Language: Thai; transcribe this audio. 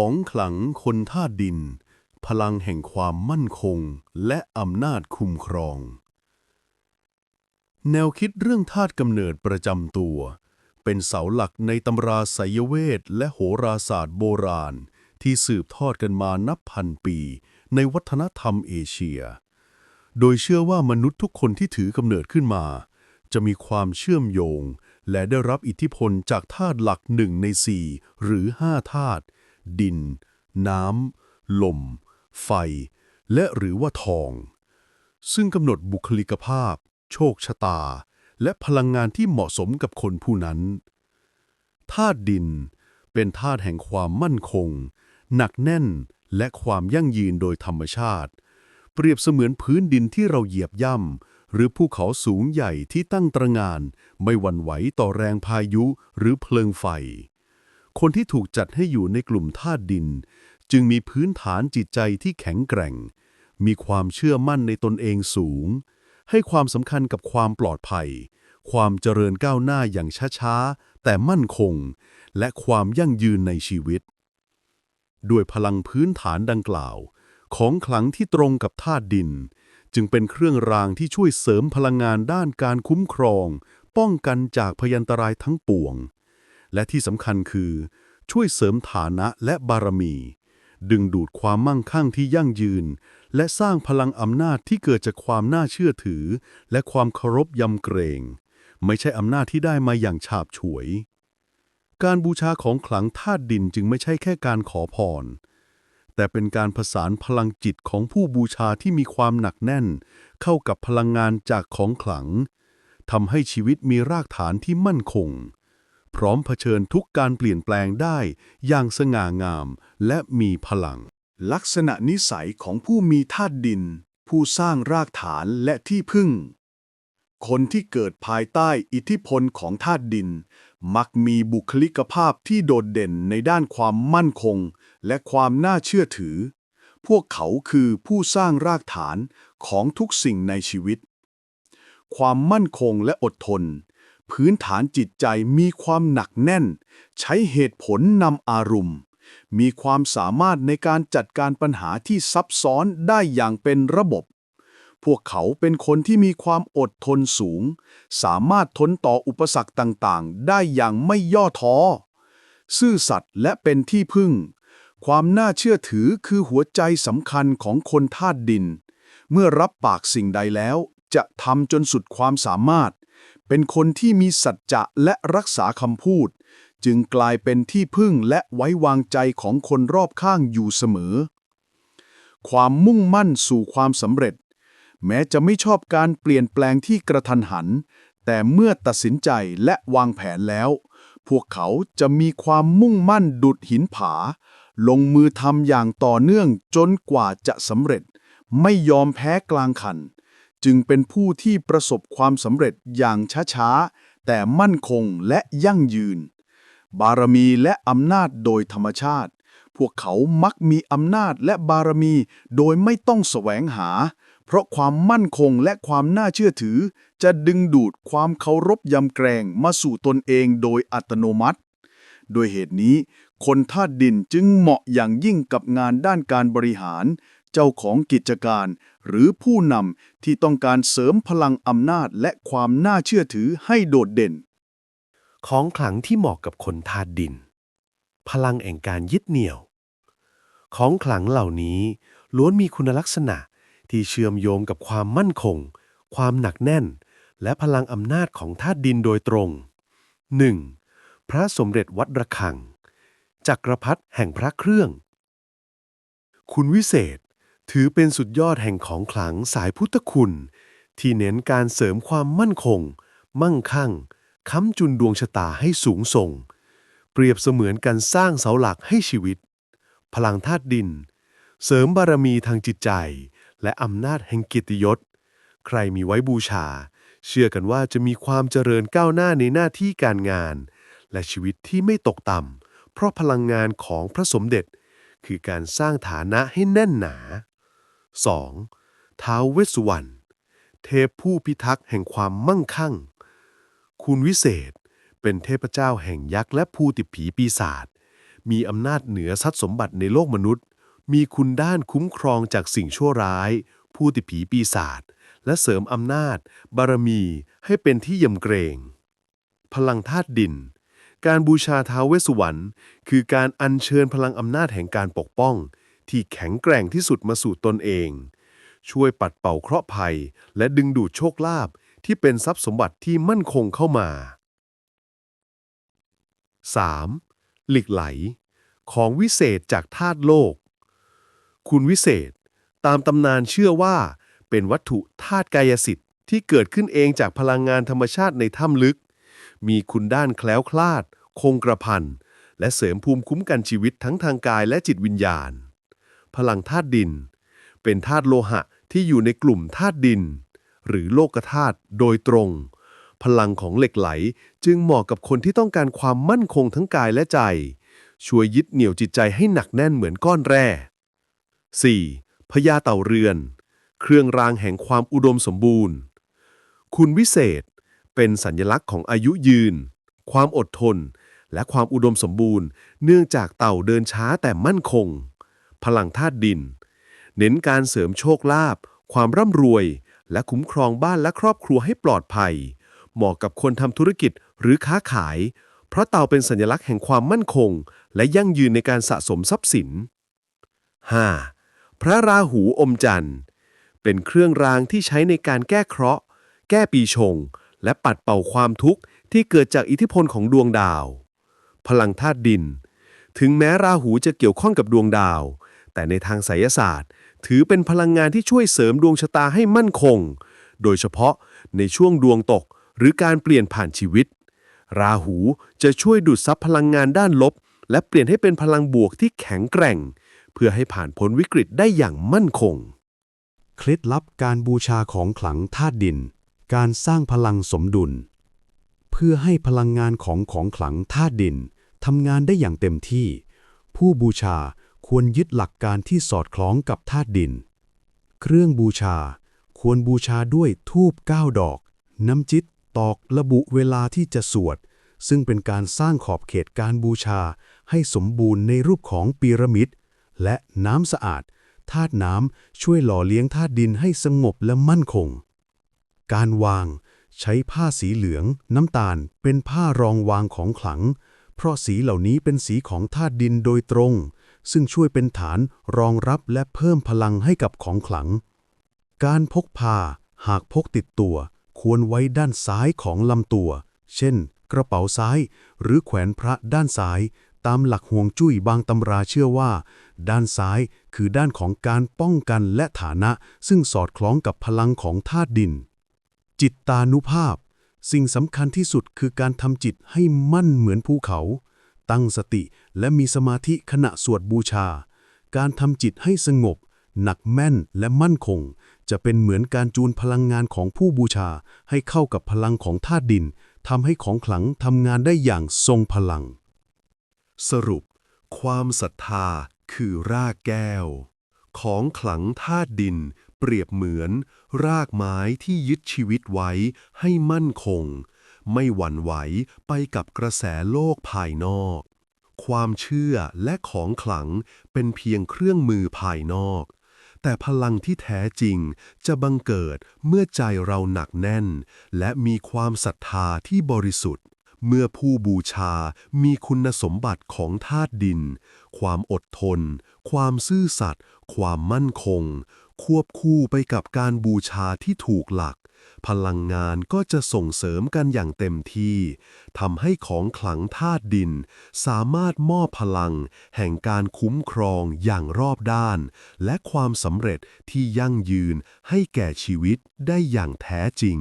ของขลังคนธาตุดิน พลังแห่งความมั่นคงและอำนาจคุ้มครอง แนวคิดเรื่องธาตุกำเนิดประจำตัว เป็นเสาหลักในตำราไสยเวทและโหราศาสตร์โบราณ ที่สืบทอดกันมานับพันปี ในวัฒนธรรมเอเชีย โดยเชื่อว่ามนุษย์ทุกคนที่ถือกำเนิดขึ้นมา จะมีความเชื่อมโยงและได้รับอิทธิพลจากธาตุหลักหนึ่งในสี่หรือห้าธาตุ ดิน น้ำ ลม ไฟ และหรือว่าทอง ซึ่งกำหนดบุคลิกภาพ โชคชะตา และพลังงานที่เหมาะสมกับคนผู้นั้นธาตุดินเป็นธาตุแห่งความมั่นคง หนักแน่นและความยั่งยืนโดยธรรมชาติ เปรียบเสมือนพื้นดินที่เราเหยียบย่ำหรือภูเขาสูงใหญ่ที่ตั้งตระงาน ไม่หวั่นไหวต่อแรงพายุหรือเพลิงไฟ คนที่ถูกจัดให้อยู่ในกลุ่มธาตุดิน จึงมีพื้นฐานจิตใจที่แข็งแกร่ง มีความเชื่อมั่นในตนเองสูง ให้ความสำคัญกับความปลอดภัย ความเจริญก้าวหน้าอย่างช้าๆ แต่มั่นคง และความยั่งยืนในชีวิต ด้วยพลังพื้นฐานดังกล่าว ของขลังที่ตรงกับธาตุดิน จึงเป็นเครื่องรางที่ช่วยเสริมพลังงานด้านการคุ้มครอง ป้องกันจากพยันตรายทั้งปวง และที่สำคัญคือ ช่วยเสริมฐานะและบารมี ดึงดูดความมั่งคั่งที่ยั่งยืน และสร้างพลังอำนาจที่เกิดจากความน่าเชื่อถือ และความเคารพยำเกรง ไม่ใช่อำนาจที่ได้มาอย่างฉาบฉวย การบูชาของขลังธาตุดินจึงไม่ใช่แค่การขอพรแต่เป็นการผสานพลังจิตของผู้บูชาที่มีความหนักแน่น เข้ากับพลังงานจากของขลังทำให้ชีวิตมีรากฐานที่มั่นคง พร้อมเผชิญทุกการเปลี่ยนแปลงได้อย่างสง่างามและมีพลัง ลักษณะนิสัยของผู้มีธาตุดิน ผู้สร้างรากฐานและที่พึ่ง คนที่เกิดภายใต้อิทธิพลของธาตุดิน มักมีบุคลิกภาพที่โดดเด่นในด้านความมั่นคง และความน่าเชื่อถือ พวกเขาคือผู้สร้างรากฐานของทุกสิ่งในชีวิต ความมั่นคงและอดทน พื้นฐานจิตใจมีความหนักแน่น ใช้เหตุผลนำอารมณ์ มีความสามารถในการจัดการปัญหาที่ซับซ้อนได้อย่างเป็นระบบ พวกเขาเป็นคนที่มีความอดทนสูง สามารถทนต่ออุปสรรคต่างๆ ได้อย่างไม่ย่อท้อ ซื่อสัตย์และเป็นที่พึ่ง ความน่าเชื่อถือคือหัวใจสำคัญของคนธาตุดิน เมื่อรับปากสิ่งใดแล้วจะทำจนสุดความสามารถ เป็นคนที่มีสัจจะและรักษาคำพูด จึงกลายเป็นที่พึ่งและไว้วางใจของคนรอบข้างอยู่เสมอ ความมุ่งมั่นสู่ความสำเร็จ แม้จะไม่ชอบการเปลี่ยนแปลงที่กระทันหัน แต่เมื่อตัดสินใจและวางแผนแล้ว พวกเขาจะมีความมุ่งมั่นดุดหินผา ลงมือทำอย่างต่อเนื่องจนกว่าจะสำเร็จ ไม่ยอมแพ้กลางคัน จึงเป็นผู้ที่ประสบความสำเร็จอย่างช้าๆ แต่มั่นคงและยั่งยืน บารมีและอำนาจโดยธรรมชาติ พวกเขามักมีอำนาจและบารมีโดยไม่ต้องแสวงหา เพราะความมั่นคงและความน่าเชื่อถือ จะดึงดูดความเคารพยำแกรงมาสู่ตนเองโดยอัตโนมัติ โดยเหตุนี้ คนธาตุดินจึงเหมาะอย่างยิ่งกับงานด้านการบริหาร เจ้าของกิจการ หรือผู้นำที่ต้องการเสริมพลังอำนาจและความน่าเชื่อถือให้โดดเด่น ของขลังที่เหมาะกับคนธาตุดิน พลังแห่งการยึดเหนี่ยว ของขลังเหล่านี้ล้วนมีคุณลักษณะที่เชื่อมโยงกับความมั่นคง ความหนักแน่น และพลังอำนาจของธาตุดินโดยตรง 1. พระสมเด็จวัดระฆัง จักรพรรดิแห่งพระเครื่อง คุณวิเศษ ถือเป็นสุดยอดแห่งของขลังสายพุทธคุณ ที่เน้นการเสริมความมั่นคง มั่งคั่ง ค้ำจุนดวงชะตาให้สูงส่ง เปรียบเสมือนการสร้างเสาหลักให้ชีวิต พลังธาตุดิน เสริมบารมีทางจิตใจ และอำนาจแห่งกียรติยศ ใครมีไว้บูชา เชื่อกันว่าจะมีความเจริญก้าวหน้าในหน้าที่การงาน และชีวิตที่ไม่ตกต่ำเพราะพลังงานของพระสมเด็จ คือการสร้างฐานะให้แน่นหนา 2. ท้าวเวสสุวรรณเทพผู้พิทักษ์แห่งความมั่งคั่ง คุณวิเศษเป็นเทพเจ้าแห่งยักษ์และภูติผีปีศาจ มีอำนาจเหนือทรัพย์สมบัติในโลกมนุษย์ มีคุณด้านคุ้มครองจากสิ่งชั่วร้ายผู้ติดผีปีศาจ และเสริมอำนาจ บารมีให้เป็นที่ยำเกรง พลังธาตุดิน การบูชาท้าวเวสสุวรรณคือการอัญเชิญพลังอำนาจแห่งการปกป้อง ที่แข็งแกร่งที่สุดมาสู่ตนเอง ช่วยปัดเป่าเคราะห์ภัย และดึงดูดโชคลาภที่เป็นทรัพย์สมบัติที่มั่นคงเข้ามา 3. หล็กไหล ของวิเศษจากธาตุโลก คุณวิเศษ ตามตำนานเชื่อว่า เป็นวัตถุธาตุกายสิทธิ์ที่เกิดขึ้นเองจากพลังงานธรรมชาติในถ้ำลึก มีคุณด้านแคล้วคลาด คงกระพันและเสริมภูมิคุ้มกันชีวิตทั้งทางกายและจิตวิญญาณ พลังธาตุดิน เป็นธาตุโลหะที่อยู่ในกลุ่มธาตุดิน หรือโลกธาตุโดยตรง พลังของเหล็กไหลจึงเหมาะกับคนที่ต้องการความมั่นคงทั้งกายและใจ ช่วยยึดเหนี่ยวจิตใจให้หนักแน่นเหมือนก้อนแร่ 4. พญาเต่าเรือน เครื่องรางแห่งความอุดมสมบูรณ์ คุณวิเศษ เป็นสัญลักษณ์ของอายุยืน ความอดทน และความอุดมสมบูรณ์ เนื่องจากเต่าเดินช้าแต่มั่นคง พลังธาตุดิน เน้นการเสริมโชคลาภความร่ำรวย และคุ้มครองบ้านและครอบครัวให้ปลอดภัย เหมาะกับคนทำธุรกิจหรือค้าขาย เพราะเต่าเป็นสัญลักษณ์แห่งความมั่นคง และยั่งยืนในการสะสมทรัพย์สิน 5. พระราหูอมจันทร์ เป็นเครื่องรางที่ใช้ในการแก้เคราะห์ แก้ปีชง และปัดเป่าความทุกข์ที่เกิดจากอิทธิพลของดวงดาว พลังธาตุดิน ถึงแม้ราหูจะเกี่ยวข้องกับดวงดาว แต่ในทางไสยศาสตร์ ถือเป็นพลังงานที่ช่วยเสริมดวงชะตาให้มั่นคง โดยเฉพาะในช่วงดวงตกหรือการเปลี่ยนผ่านชีวิต ราหูจะช่วยดูดซับพลังงานด้านลบ และเปลี่ยนให้เป็นพลังบวกที่แข็งแกร่ง เพื่อให้ผ่านพ้นวิกฤตได้อย่างมั่นคง เคล็ดลับการบูชาของขลังธาตุดิน การสร้างพลังสมดุล เพื่อให้พลังงานของของขลังธาตุดินทำงานได้อย่างเต็มที่ ผู้บูชา ควรยึดหลักการที่สอดคล้องกับธาตุดิน เครื่องบูชา ควรบูชาด้วยทูบเก้าดอก น้ำจิตตอกระบุเวลาที่จะสวด ซึ่งเป็นการสร้างขอบเขตการบูชาให้สมบูรณ์ในรูปของปีระมิด และน้ำสะอาดธาตุน้ำช่วยหล่อเลี้ยงธาตุดินให้สงบและมั่นคง การวาง ใช้ผ้าสีเหลือง น้ำตาล เป็นผ้ารองวางของขลัง เพราะสีเหล่านี้เป็นสีของธาตุดินโดยตรง ซึ่งช่วยเป็นฐานรองรับและเพิ่มพลังให้กับของขลัง การพกพา หากพกติดตัว ควรไว้ด้านซ้ายของลำตัว เช่น กระเป๋าซ้าย หรือแขวนพระด้านซ้าย ตามหลักห่วงจุ้ยบางตำราเชื่อว่า ด้านซ้ายคือด้านของการป้องกันและฐานะ ซึ่งสอดคล้องกับพลังของธาตุดิน จิตตานุภาพ สิ่งสำคัญที่สุดคือการทำจิตให้มั่นเหมือนภูเขา ตั้งสติ และมีสมาธิขณะสวดบูชา การทำจิตให้สงบ หนักแม่นและมั่นคง จะเป็นเหมือนการจูนพลังงานของผู้บูชา ให้เข้ากับพลังของธาตุดินทำให้ของขลังทำงานได้อย่างทรงพลัง สรุป ความศรัทธาคือรากแก้ว ของขลังธาตุดิน เปรียบเหมือน รากไม้ที่ยึดชีวิตไว้ให้มั่นคง ไม่หวั่นไหวไปกับกระแสโลกภายนอก ความเชื่อและของขลังเป็นเพียงเครื่องมือภายนอก แต่พลังที่แท้จริงจะบังเกิดเมื่อใจเราหนักแน่น และมีความศรัทธาที่บริสุทธิ์ เมื่อผู้บูชามีคุณสมบัติของธาตุดิน ความอดทน ความซื่อสัตย์ ความมั่นคง ควบคู่ไปกับการบูชาที่ถูกหลัก พลังงานก็จะส่งเสริมกันอย่างเต็มที่ทำให้ของขลังธาตุดิน สามารถมอบพลัง แห่งการคุ้มครองอย่างรอบด้าน และความสำเร็จที่ยั่งยืนให้แก่ชีวิตได้อย่างแท้จริง